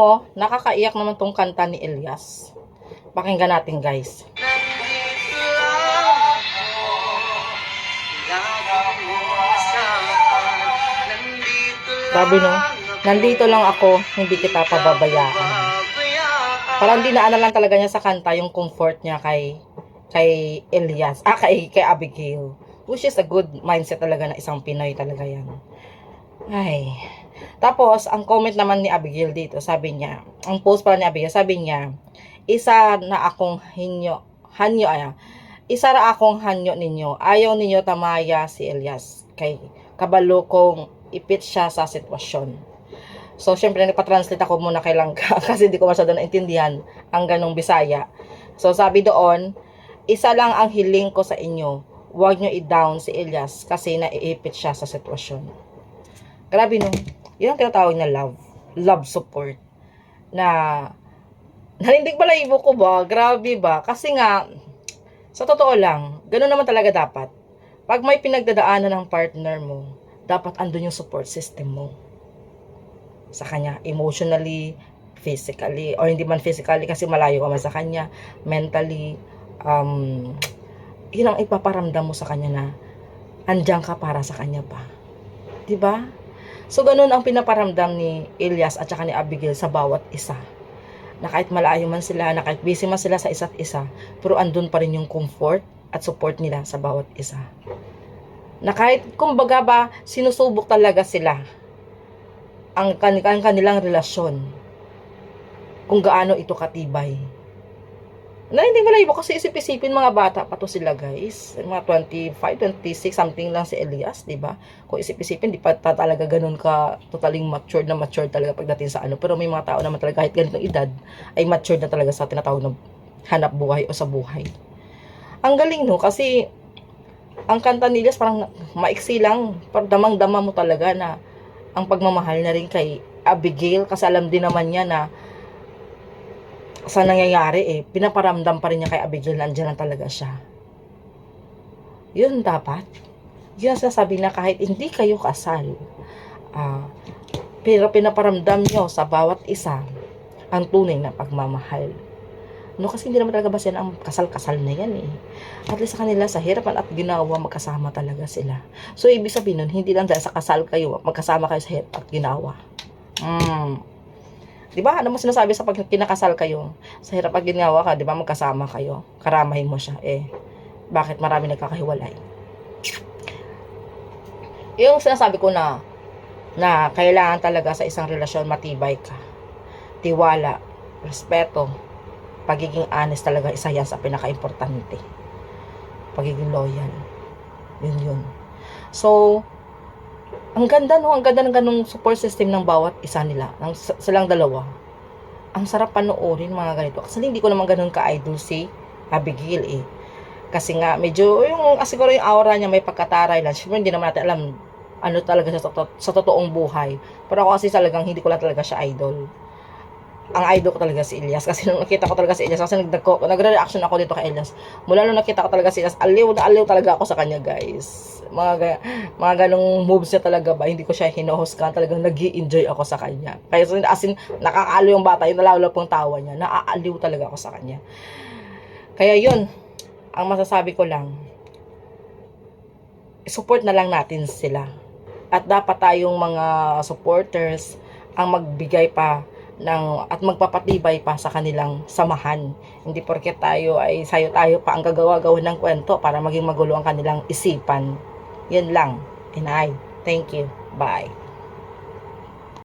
Oh, nakakaiyak naman tong kanta ni Elias. Pakinggan natin guys. Sabi no, nandito lang ako, hindi kita pababayaan. Parang dinaanan lang talaga niya sa kanta yung comfort niya kay kay Elias, ah kay, kay Abigail. Which is a good mindset talaga na isang Pinoy talaga yan. Ay. Tapos, ang comment naman ni Abigail dito, sabi niya, ang post pala ni Abigail, sabi niya, isa na akong hinyo, hanyo, ay, isa ra akong hanyo ninyo. Ayaw ninyo tamaya si Elias. Kay kabalo kong ipit siya sa sitwasyon. So, syempre, nagpa-translate ako muna kay Langka kasi hindi ko masyado naintindihan ang ganong Bisaya. So, sabi doon, isa lang ang hiling ko sa inyo. Huwag nyo i-down si Elias kasi naiipit siya sa sitwasyon. Grabe no. Yun ang tinatawag na love. Love support. Na, nanindig pala ibo ko ba? Grabe ba? Kasi nga, sa totoo lang, ganun naman talaga dapat. Pag may pinagdadaanan ng partner mo, dapat andun yung support system mo. Sa kanya, emotionally, physically, or hindi man physically kasi malayo ka man sa kanya, mentally, um, yun ang ipaparamdam mo sa kanya na andyan ka para sa kanya pa. 'Di ba? So, ganun ang pinaparamdam ni Elias at saka ni Abigail sa bawat isa. Na kahit malayo man sila, na kahit busy man sila sa isa't isa, pero andun pa rin yung comfort at support nila sa bawat isa. Na kahit, kumbaga ba, sinusubok talaga sila ang, kan- ang kanilang relasyon kung gaano ito katibay. Na hindi malayo kasi isip-isipin mga bata pa to sila guys. Mga 25, 26 something lang si Elias, 'di ba? Kung isip-isipin, di pa ta- talaga ganun ka totaling matured na matured talaga pagdating sa ano. Pero may mga tao naman talaga kahit ganitong edad ay matured na talaga sa tinatawag na hanap buhay o sa buhay. Ang galing no kasi ang kanta ni Elias parang maiksi lang, parang damang-dama mo talaga na ang pagmamahal na rin kay Abigail kasi alam din naman niya na sa nangyayari eh, pinaparamdam pa rin niya kay Abigail na andyan lang talaga siya. Yun dapat. Yun ang sinasabi na kahit hindi kayo kasal, ah, pero pinaparamdam nyo sa bawat isa ang tunay na pagmamahal. No, kasi hindi naman talaga ba ang kasal-kasal na yan eh. At least sa kanila, sa hirapan at ginawa, magkasama talaga sila. So, ibig sabihin nun, hindi lang dahil sa kasal kayo, magkasama kayo sa hirap at ginawa. Mm. Di ba? Ano mo sinasabi sa pag kinakasal kayo? Sa hirap at ginawa ka, di ba? Magkasama kayo. Karamahin mo siya. Eh, bakit marami nagkakahiwalay? Yung sinasabi ko na, na kailangan talaga sa isang relasyon matibay ka. Tiwala, respeto, pagiging honest talaga isa yan sa pinaka-importante. Pagiging loyal. Yun yun. So, ang ganda no, ang ganda ng ganung support system ng bawat isa nila, ng silang dalawa. Ang sarap panoorin mga ganito. Kasi hindi ko naman ganun ka-idol si Abigail eh. Kasi nga, medyo, yung, siguro yung aura niya may pagkataray lang. Siyempre, hindi naman natin alam ano talaga sa, to- sa totoong buhay. Pero ako kasi talagang hindi ko lang talaga siya idol. Ang idol ko talaga si Elias. Kasi nung nakita ko talaga si Elias, kasi nagdagko, nagre-reaction ako dito kay Elias. Mula nung nakita ko talaga si Elias, aliw na aliw talaga ako sa kanya, guys. Mga, ga- mga ganong moves niya talaga ba, hindi ko siya hinuhusgan, talagang nag enjoy ako sa kanya. Kaya so, as in, nakakaaliw yung bata, yung nalalo pong tawa niya, naaaliw talaga ako sa kanya. Kaya yun, ang masasabi ko lang, support na lang natin sila. At dapat tayong mga supporters ang magbigay pa ng at magpapatibay pa sa kanilang samahan. Hindi porket tayo ay sayo tayo pa ang gagawa-gawa ng kwento para maging magulo ang kanilang isipan. Yan lang. And I thank you. Bye.